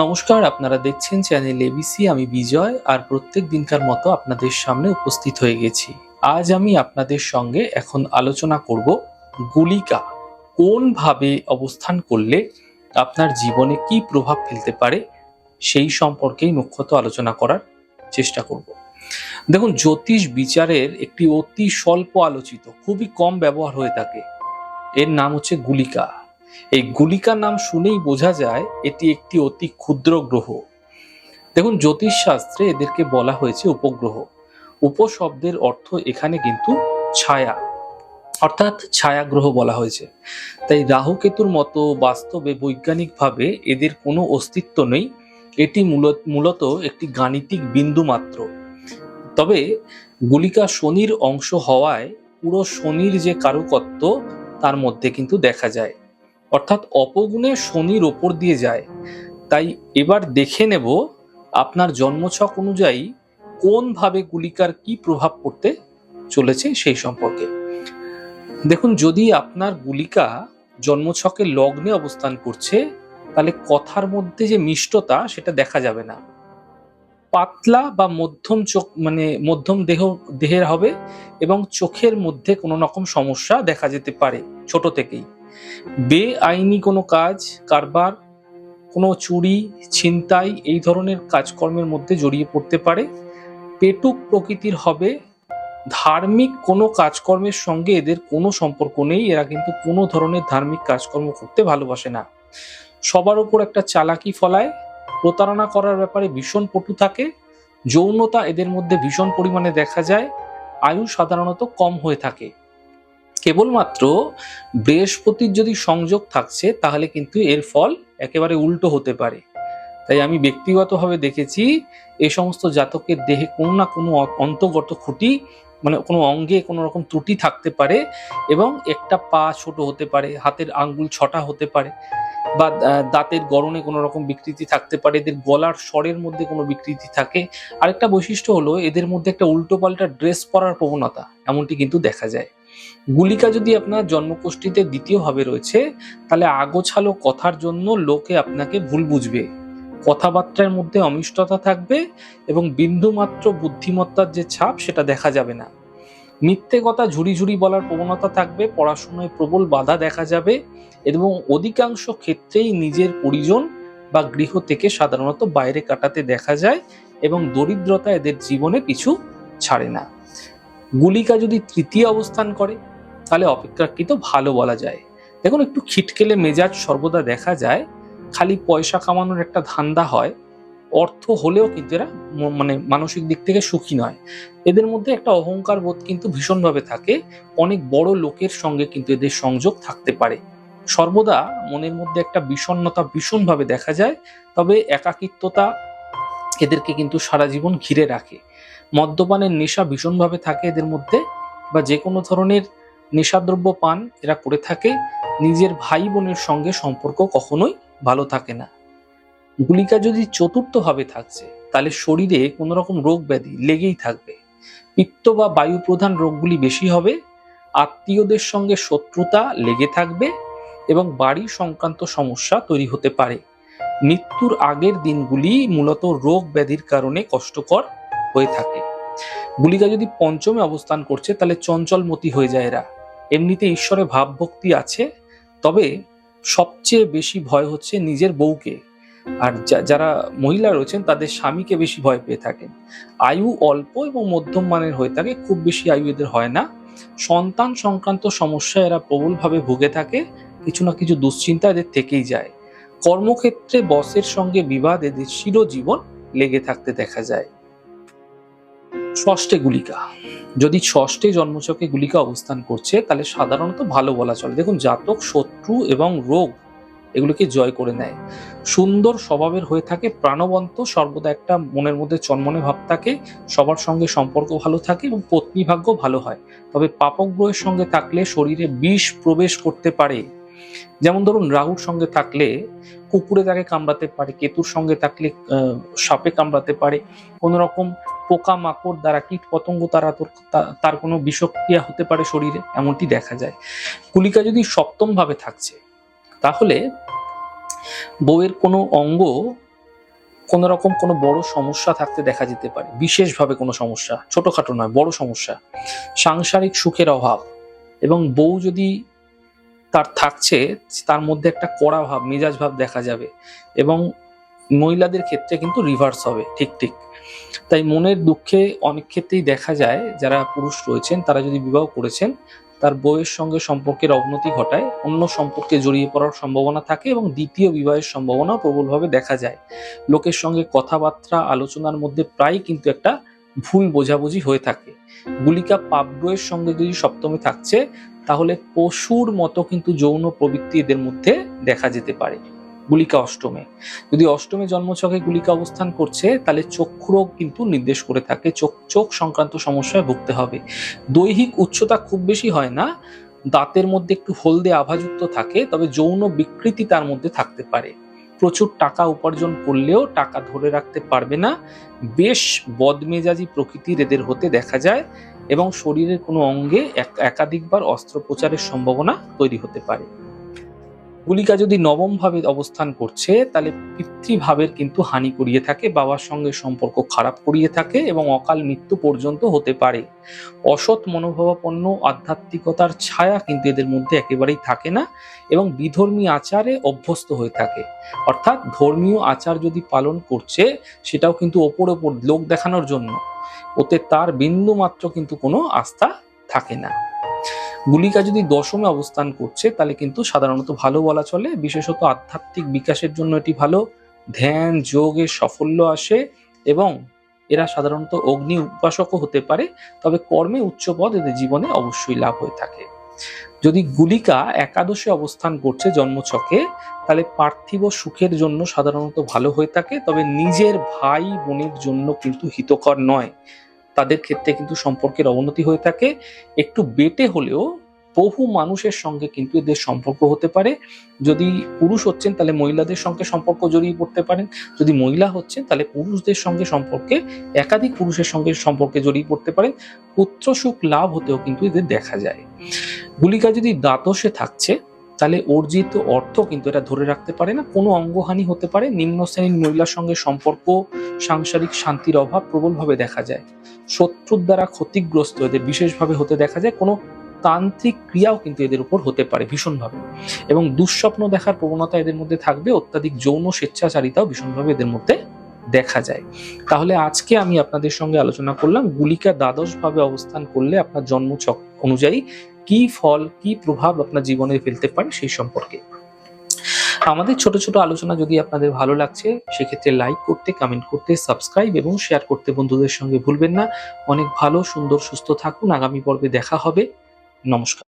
নমস্কার, আপনারা দেখছেন চ্যানেল এবিসি। আমি বিজয় আর প্রত্যেক দিনকার মতো আপনাদের সামনে উপস্থিত হয়ে গেছি। আজ আমি আপনাদের সঙ্গে এখন আলোচনা করব গুলিকা, কোনভাবে অবস্থান করলে আপনার জীবনে কি প্রভাব ফেলতে পারে সেই সম্পর্কেই মুখ্যত আলোচনা করার চেষ্টা করব। দেখুন, জ্যোতিষ বিচারের একটি অতি স্বল্প আলোচিত, খুবই কম ব্যবহার হয়ে থাকে। এর নাম হচ্ছে গুলিকা। এই গুলিকা নাম শুনেই বোঝা যায় এটি একটি অতি ক্ষুদ্র গ্রহ। দেখুন জ্যোতিষ শাস্ত্রে এদেরকে বলা হয়েছে উপগ্রহ। উপশব্দের অর্থ এখানে কিন্তু ছায়া। অর্থাৎ ছায়া গ্রহ বলা হয়েছে। তাই রাহু কেতুর মতো বাস্তবে বৈজ্ঞানিকভাবে এদের কোনো অস্তিত্ব নেই। এটি মূলত একটি গাণিতিক বিন্দু মাত্র। তবে গুলিকা শনির অংশ হওয়ায় পুরো শনির যে কারুকত্ব, তার মধ্যে কিন্তু দেখা যায়। অর্থাৎ অপগুণে শনির ওপর দিয়ে যায়। তাই এবার দেখে নেব আপনার জন্মছক অনুযায়ী কোনভাবে গুলিকার কি প্রভাব পড়তে চলেছে সেই সম্পর্কে। দেখুন, যদি আপনার গুলিকা জন্মছকে লগ্নে অবস্থান করছে, তাহলে কথার মধ্যে যে মিষ্টতা, সেটা দেখা যাবে না। পাতলা বা মধ্যম চোখ মানে মধ্যম দেহ, দেহের হবে এবং চোখের মধ্যে কোনো রকম সমস্যা দেখা যেতে পারে ছোট থেকেই। বেআইনি কোনো কাজ, কারবার, কোনো চুরি, ছিনতাই এই ধরনের কাজকর্মের মধ্যে জড়িয়ে পড়তে পারে। পেটুক প্রকৃতির হবে। ধার্মিক কোনো কাজকর্মের সঙ্গে এদের কোনো সম্পর্ক নেই। এরা কিন্তু কোনো ধরনের ধার্মিক কাজকর্ম করতে ভালোবাসে না। সবার উপর একটা চালাকি ফলায়। প্রতারণা করার ব্যাপারে ভীষণ পটু থাকে। যৌনতা এদের মধ্যে ভীষণ পরিমাণে দেখা যায়। আয়ু সাধারণত কম হয়ে থাকে। কেবলমাত্র বৃহস্পতির যদি সংযোগ থাকছে, তাহলে কিন্তু এর ফল একেবারে উল্টো হতে পারে। তাই আমি ব্যক্তিগতভাবে দেখেছি এই সমস্ত জাতকের দেহে কোনো না কোনো অন্তর্গত খুঁটি মানে কোনো অঙ্গে কোনো রকম ত্রুটি থাকতে পারে এবং একটা পা ছোট হতে পারে, হাতের আঙ্গুল ছটা হতে পারে বা দাঁতের গড়নে কোনো রকম বিকৃতি থাকতে পারে, এদের গলার স্বরের মধ্যে কোনো বিকৃতি থাকে। আরেকটা বৈশিষ্ট্য হলো, এদের মধ্যে একটা উল্টোপাল্টা ড্রেস পরার প্রবণতা, এমনটি কিন্তু দেখা যায়। গুলিকা যদি আপনার জন্মকোষ্ঠীতে দ্বিতীয়ভাবে রয়েছে, তাহলে আগোছালো কথার জন্য লোকে আপনাকে ভুল বুঝবে। কথাবার্তার মধ্যে অমিষ্টতা থাকবে এবং বিন্দুমাত্র বুদ্ধিমত্তার যে ছাপ, সেটা দেখা যাবে না। মিথ্যে কথা ঝুড়ি ঝুড়ি বলার প্রবণতা থাকবে, পড়াশোনায় প্রবল বাধা দেখা যাবে এবং অধিকাংশ ক্ষেত্রেই নিজের পরিজন বা গৃহ থেকে সাধারণত বাইরে কাটাতে দেখা যায় এবং দরিদ্রতা এদের জীবনে পিছু ছাড়ে না। গুলিকা যদি তৃতীয় অবস্থান করে, তাহলে অপেক্ষাকৃত ভালো বলা যায়। দেখুন, একটু খিটকেলে মেজাজ সর্বদা দেখা যায়, খালি পয়সা কামানোর একটা ধান্দা হয়, অর্থ হলেও কিন্তু এরা মানে মানসিক দিক থেকে সুখী নয়। এদের মধ্যে একটা অহংকার বোধ কিন্তু ভীষণভাবে থাকে, অনেক বড় লোকের সঙ্গে কিন্তু এদের সংযোগ থাকতে পারে। সর্বদা মনের মধ্যে একটা বিষণ্ণতা ভীষণভাবে দেখা যায়, তবে একাকিত্বতা এদেরকে কিন্তু সারা জীবন ঘিরে রাখে। মদ্যপানের নেশা ভীষণভাবে থাকে এদের মধ্যে বা যে কোনো ধরনের নেশাদ্রব্য পান, এরা করে থাকে। নিজের ভাই বোনের সঙ্গে সম্পর্ক কখনোই ভালো থাকে না। গুলিকা যদি চতুর্থভাবে থাকছে, তাহলে শরীরে কোনো রকম রোগ ব্যাধি লেগেই থাকবে। পিত্ত বা বায়ু প্রধান রোগগুলি বেশি হবে, আত্মীয়দের সঙ্গে শত্রুতা লেগে থাকবে এবং বাড়ি সংক্রান্ত সমস্যা তৈরি হতে পারে। মৃত্যুর আগের দিনগুলি মূলত রোগ ব্যাধির কারণে কষ্টকর হয়ে থাকে। গুলিকা যদি পঞ্চমে অবস্থান করছে, তাহলে চঞ্চলমতি হয়ে যায় এরা। এমনিতে ঈশ্বরে ভাবভক্তি আছে, তবে সবচেয়ে বেশি ভয় হচ্ছে নিজের বউকে। আর যারা মহিলা রয়েছেন, তাদের স্বামীকে বেশি ভয় পেয়ে থাকেন। আয়ু অল্প এবং মধ্যম মানের হয়ে থাকে, খুব বেশি আয়ু এদের হয় না। সন্তান সংক্রান্ত সমস্যা এরা প্রবলভাবে ভুগে থাকে, কিছু না কিছু দুশ্চিন্তা এদের থেকেই যায়। কর্মক্ষেত্রে বসের সঙ্গে বিবাদ, এদের চিরজীবন লেগে থাকতে দেখা যায়। ষষ্ঠে গুলিকা। যদি ষষ্ঠে জন্মচকে গুলিকা অবস্থান করছে, তাহলে সাধারণত ভালো বলা চলে। দেখুন, জাতক, শত্রু এবং রোগ এগুলোকে জয় করে নেয়। সুন্দর স্বভাবের হয়ে থাকে, প্রাণবন্ত, সর্বদা একটা মনের মধ্যে চন্মনে ভাব থাকে, সবার সঙ্গে সম্পর্ক ভালো থাকে এবং পত্নী ভাগ্য ভালো হয়। তবে পাপক গ্রহের সঙ্গে থাকলে শরীরে বিষ প্রবেশ করতে পারে। যেমন ধরুন, রাহুর সঙ্গে থাকলে কুকুরে তাকে কামড়াতে পারে, কেতুর সঙ্গে থাকলে সাপে কামড়াতে পারে। কোনো রকম পোকা মাকড় দ্বারা কীট পতঙ্গ তারা তোর কোনো বিষক্রিয়া হতে পারে শরীরে, এমনটি দেখা যায়। কুলিকা যদি সপ্তমভাবে থাকছে, তাহলে বউয়ের কোনো অঙ্গ, কোনো রকম কোনো বড় সমস্যা থাকতে দেখা যেতে পারে। বিশেষভাবে কোনো সমস্যা, ছোটোখাটো নয়, বড় সমস্যা। সাংসারিক সুখের অভাব এবং বউ যদি তার থাকছে, তার মধ্যে একটা কড়া ভাব, মেজাজ ভাব দেখা যাবে এবং মহিলাদের ক্ষেত্রে কিন্তু রিভার্স হবে, ঠিক ঠিক। তাই মনের দুঃখে অনেক ক্ষেত্রেই দেখা যায় যারা পুরুষ রয়েছেন, তারা যদি বিবাহ করেছেন, তার বউয়ের সঙ্গে সম্পর্কের অবনতি ঘটায়, অন্য সম্পর্কে জড়িয়ে পড়ার সম্ভাবনা থাকে এবং দ্বিতীয় বিবাহের সম্ভাবনাও প্রবলভাবে দেখা যায়। লোকের সঙ্গে কথাবার্তা, আলোচনার মধ্যে প্রায় কিন্তু একটা ভুল বোঝাবুঝি হয়ে থাকে। গুলিকা পাপগ্রহের সঙ্গে যদি সপ্তমে থাকছে, তাহলে পশুর মতো কিন্তু যৌন প্রবৃত্তি এদের মধ্যে দেখা যেতে পারে। গুলিকা অষ্টমে। যদি অষ্টমে জন্মছকে গুলিকা অবস্থান করছে, তাহলে চক্ষুরোগ কিন্তু নির্দেশ করে থাকে। চোখ চোখ সংক্রান্ত সমস্যায় ভুগতে হবে। দৈহিক উচ্চতা খুব বেশি হয় না, দাঁতের মধ্যে একটু হলদে আভাযুক্ত থাকে, তবে যৌন বিকৃতি তার মধ্যে থাকতে পারে। প্রচুর টাকা উপার্জন করলেও টাকা ধরে রাখতে পারবে না। বেশ বদমেজাজি প্রকৃতির এদের হতে দেখা যায় এবং শরীরের কোনো অঙ্গে এক- একাধিকবার অস্ত্রোপচারের সম্ভাবনা তৈরি হতে পারে। গুলিকা যদি নবম ভাবে অবস্থান করছে, তাহলে পিতৃভাবের কিন্তু হানি করিয়ে থাকে, বাবার সঙ্গে সম্পর্ক খারাপ করিয়ে থাকে এবং অকাল মৃত্যু পর্যন্ত হতে পারে। অসৎ মনোভাবাপন্ন আধ্যাত্মিকতার ছায়া কিন্তু এদের মধ্যে একেবারেই থাকে না এবং বিধর্মী আচারে অভ্যস্ত হয়ে থাকে। অর্থাৎ ধর্মীয় আচার যদি পালন করছে, সেটাও কিন্তু ওপর ওপর লোক দেখানোর জন্য। ওতে তার বিন্দু মাত্র কিন্তু কোনো আস্থা থাকে না। গুলিকা যদি দশমে অবস্থান করছে, তাহলে কিন্তু সাধারণত ভালো বলা চলে। বিশেষত আধ্যাত্মিক বিকাশের জন্য এটি ভালো। ধ্যান যোগে সাফল্য আসে এবং এরা সাধারণত অগ্নি উপাসকও হতে পারে, তবে কর্মে উচ্চ পদ এদের জীবনে অবশ্যই লাভ হয়ে থাকে। যদি গুলিকা একাদশে অবস্থান করছে জন্মছকে, তাহলে পার্থিব সুখের জন্য সাধারণত ভালো হয়ে থাকে, তবে নিজের ভাই বোনের জন্য কিন্তু হিতকর নয়। তাদের ক্ষেত্রে কিন্তু সম্পর্কের অবনতি হয়ে থাকে। একটু বেটে হলেও বহু মানুষের সঙ্গে কিন্তু এদের সম্পর্ক হতে পারে। যদি পুরুষ হচ্ছেন তাহলে মহিলাদের সঙ্গে সম্পর্ক জড়িয়ে পড়তে পারেন। যদি মহিলা হচ্ছেন তাহলে পুরুষদের সঙ্গে সম্পর্কে একাধিক পুরুষের সঙ্গে সম্পর্কে জড়িয়ে পড়তে পারেন। পুত্র সুখ লাভ হতেও কিন্তু এদের দেখা যায়। গুলিকা যদি দ্বাদশে থাকছে তাহলে অর্জিত অর্থ কিন্তু এটা ধরে রাখতে পারে না। কোনো অঙ্গহানি হতে পারে। নিম্ন শ্রেণির মহিলার সঙ্গে সম্পর্ক, সাংসারিক শান্তির অভাব প্রবলভাবে দেখা যায়। শত্রুর দ্বারা ক্ষতিগ্রস্ত এদের বিশেষভাবে হতে দেখা যায়। কোনো তান্ত্রিক ক্রিয়াও কিন্তু এদের উপর হতে পারে ভীষণভাবে। এবং দুঃস্বপ্ন দেখার প্রবণতা এদের মধ্যে থাকবে। অত্যাধিক যৌন স্বেচ্ছাচারিতাও ভীষণভাবে এদের মধ্যে দেখা যায়। তাহলে আজকে আমি আপনাদের সঙ্গে আলোচনা করলাম। গুলিকা দ্বাদশ ভাবে অবস্থান করলে আপনার জন্মচক অনুযায়ী কি ফল, কি প্রভাব আপনার জীবনে ফেলতে পারে সেই সম্পর্কে। আমাদের ছোট ছোট আলোচনা যদি আপনাদের ভালো লাগছে, সেক্ষেত্রে লাইক করতে কমেন্ট করতে সাবস্ক্রাইব এবং শেয়ার করতে বন্ধুদের সঙ্গে ভুলবেন না। অনেক ভালো, সুন্দর, সুস্থ থাকুন। আগামী পর্বে দেখা হবে। নমস্কার।